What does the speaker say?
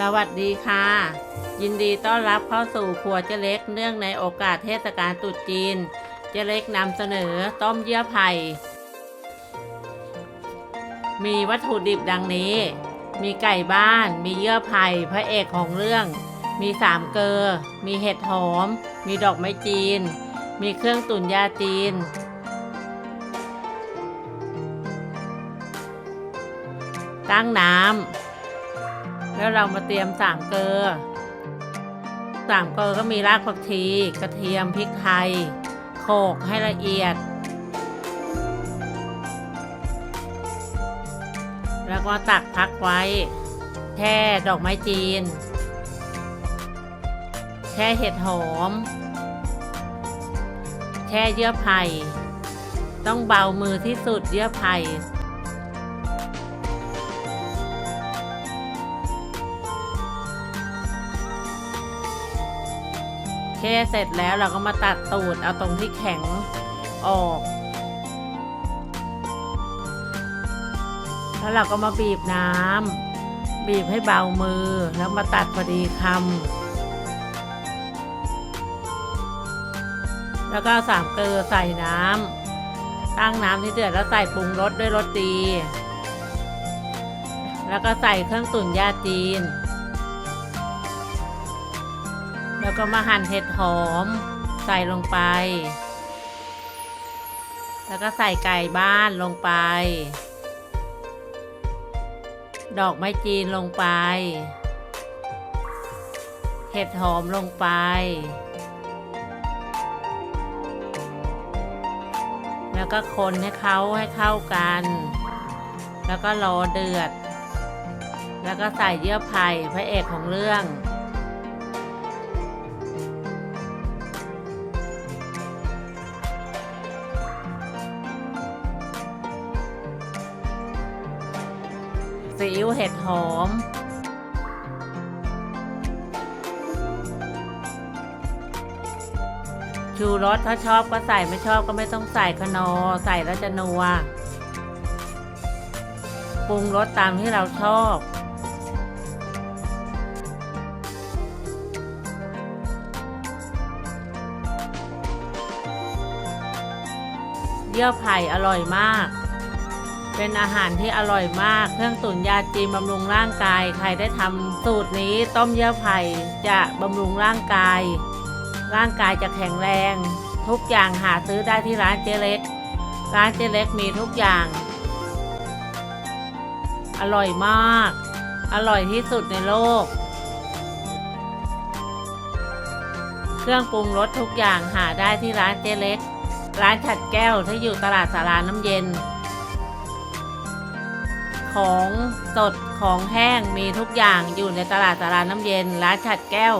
สวัสดีค่ะ ยินดีต้อนรับเข้าสู่ครัวเจเล็กเนื่องในโอกาสเทศกาลตรุษจีน เจเล็กนำเสนอต้มเยื่อไผ่มีวัตถุดิบดังนี้ มีไก่บ้าน มีเยื่อไผ่พระเอกของเรื่อง มีสามเกลอมีเห็ดหอม มีดอกไม้จีน มีเครื่องตุ๋นยาจีนตั้งน้ำ แล้วเรามาเตรียมสามเกลอสามเกลอก็มีรากผักชี กระเทียมพริกไทยโขกให้ละเอียด แล้วก็ตักพักไว้ แช่ดอกไม้จีน แช่เห็ดหอม แช่เยื่อไผ่ ต้องเบามือที่สุดเยื่อไผ่ ช่เสร็จแล้วเราก็มาตัดตูดเอาตรงที่แข็งออก แล้วเราก็มาบีบน้ำบีบให้เบามือแล้วมาตัดพอดีคำแล้วก็สามเกลือใส่น้ำตั้งน้ำที่เดือดแล้วใส่ปรุงรสด้วยรสดี แล้วก็ใส่เครื่องตุ๋นยาจีน แล้วก็มาหั่นเห็ดหอม ใส่ลงไป แล้วก็ใส่ไก่บ้านลงไป ดอกไม้จีนลงไป เห็ดหอมลงไป แล้วก็คนให้เขาให้เข้ากัน แล้วก็รอเดือด แล้วก็ใส่เยื่อไผ่พระเอกของเรื่อง ซีอิ๊วเห็ดหอม ชูรสถ้าชอบก็ใส่ไม่ชอบก็ไม่ต้องใส่ขนอใส่แล้วจะนัวปรุงรสตามที่เราชอบเยื่อไผ่อร่อยมาก เป็นอาหารที่อร่อยมาก เครื่องตุ๋นยาจีนบำรุงร่างกาย ใครได้ทำสูตรนี้ต้มเยื่อไผ่จะบำรุงร่างกาย ร่างกายจะแข็งแรง ทุกอย่างหาซื้อได้ที่ร้านเจเล็ก ร้านเจเล็กมีทุกอย่าง อร่อยมาก อร่อยที่สุดในโลก เครื่องปรุงรสทุกอย่างหาได้ที่ร้านเจเล็ก ร้านฉัดแก้วที่อยู่ตลาดสาราน้ำเย็น ของสดของแห้งมีทุกอย่างอยู่ในตลาดสาราน้ำเย็น ร้านฉัดแก้ว